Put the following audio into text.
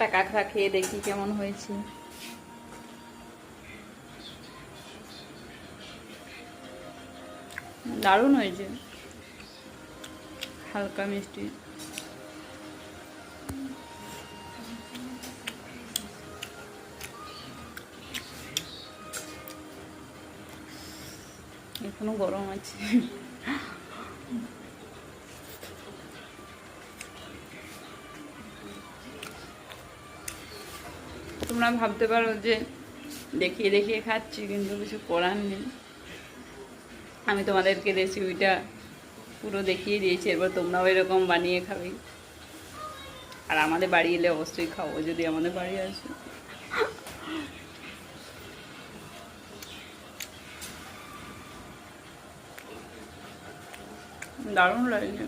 একটা কাঁকড়া খেয়ে দেখি কেমন হয়েছে। দারুণ হয়েছে। হালকা মিষ্টি। এখনও গরম আছে। তোমরা ভাবতে পারো যে দেখিয়ে দেখিয়ে খাচ্ছি, কিন্তু কিছু করার নেই। আমি তোমাদেরকে রেসিপিটা পুরো দেখিয়ে দিয়েছি, এরপর তোমরাও এরকম বানিয়ে খাবে। আর আমাদের বাড়ি এলে অবশ্যই খাব, যদি আমাদের বাড়ি আসে। দারুণ লাগছে।